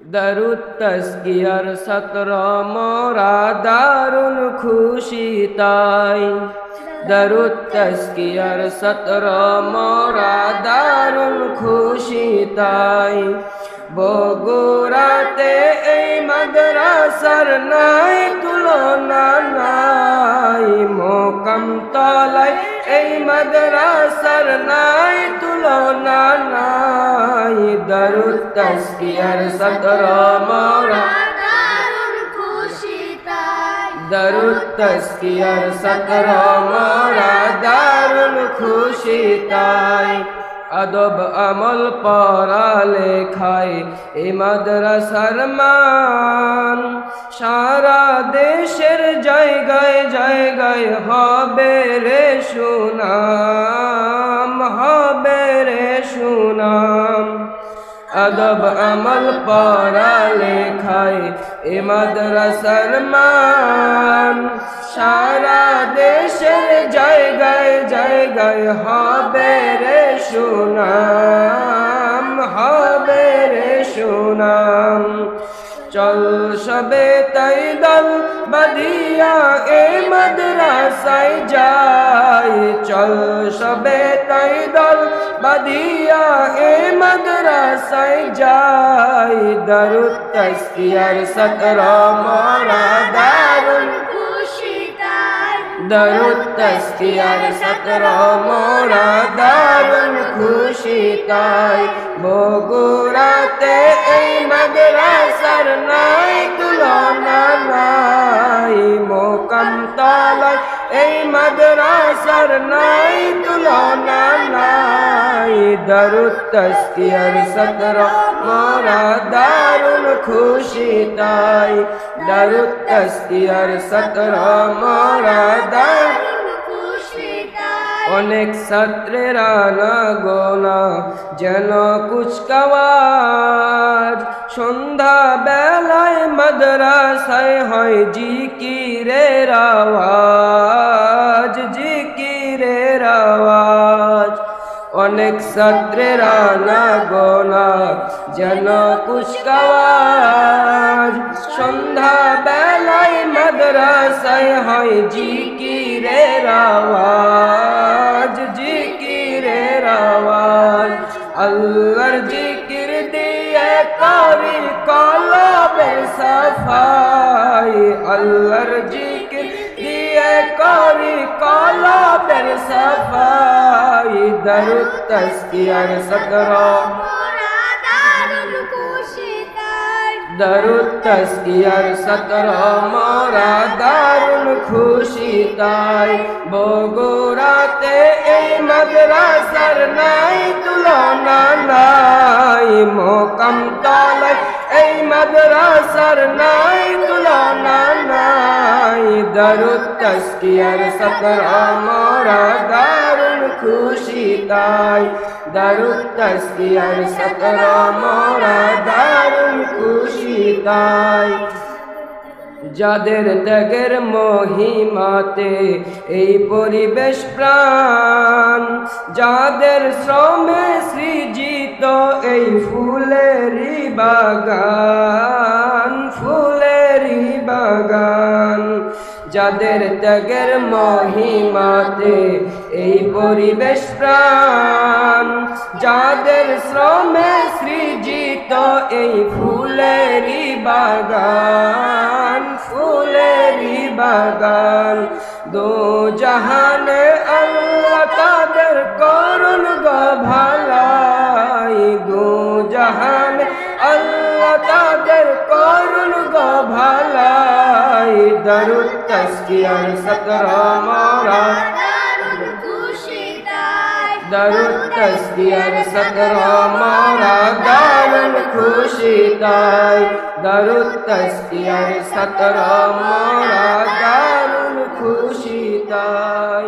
দরুদ তস্কিয়ার সতর মোরা দারুণ খুশি তাই দরুদ তস্কিয়ার সতর মোরা দারুণ খুশি তাই বগুড়াতে এই মাদ্রাসার নাই তুলনা নাই মোকাম তলায় এই মাদ্রাসার নাই তুলনা নাই। দরুদ তস্কিয়ার সতর মোরা দরুদ তস্কিয়ার সতর মোরা দারুণ খুশি তাই। আদব আমল পড়া লেখায় এ মাদ্রাসার মান। সারা দেশের জায়গায় জায়গায় হবে রে সুনাম, হবে রে সুনাম। আদব আমল পড়া লেখায় এ মাদ্রাসার মান। সারা দেশের জায়গায় জায়গায় হবে রে সুনাম, হবে রে সুনাম। চল সবে তাই দল বদিয়া এ মাদ্রাসায় যাই। চল সবে তাই দল বদিয়া এ মাদ্রাসায় যাই। দরুদ তস্কিয়ার সতর মোরা দারুণ দরুদ তস্কিয়ার সতর মোরা দারুণ খুশি তাই বগুড়াতে এই মাদ্রাসার নাই মাদ্রাসার নাই তুলনা নাই দরুদ তস্কিয়ার সতর মোরা দারুণ খুশি তাই দরুদ তস্কিয়ার সতর মোরা তাই অনেক ছাত্রেরা না গোনা যেন কুচকাওয়াজ সন্ধ্যা বেলায় মাদ্রাসায় হয় জিকিরের আওয়াজ অনেক ছাত্রেরা না গোনা যেন কুচকাওয়াজ সন্ধ্যা বেলায় মাদ্রাসায় হয় জিকিরের আওয়াজ জিকিরের আওয়াজ। আল্লাহর জিকির দিয়ে করি কলবের সাফাই। আল্লাহর জিকির দিয়ে করি কলবের সাফাই। দরুদ তস্কিয়ার সকরা দরুদ তস্কিয়ার সতর মোরা দারুণ খুশি তাই বগুড়াতে এই মাদ্রাসার নাই তুলনা নাই মোকাম তলায় এই মাদ্রাসার নাই তুলনা নাই দরুদ তস্কিয়ার সতর মোরা দারুণ খুশি তাই তস্কিয়ার সতর মোরা দারুণ খুশি তাই। যাদের ত্যাগের মহিমাতে এই পরিবেশ প্রাণ, যাদের শ্রমে সৃজিত এই ফুলেরই বাগান ফুলেরই বাগান। যাদের ত্যাগের মহিমাতে এই পরিবেশ প্রাণ, যাদের শ্রমে সৃজিত এই ফুলেরই বাগান ফুলেরই বাগান। দো জাহানে আল্লাহ তাদের করুন গো ভালাই দো জাহানে আল্লাহ তাদের করুন গো ভালাই দরুদ তস্কিয়ার সতর মোরা। দারুণ দরুদ তস্কিয়ার সতর মোরা। দারুণ খুশি তাই। দরুদ তস্কিয়ার সতর মোরা। দারুণ খুশি তাই।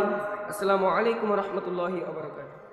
আসসালামু আলাইকুম রহমতুল্লাহি ওয়া বারাকাতুহু।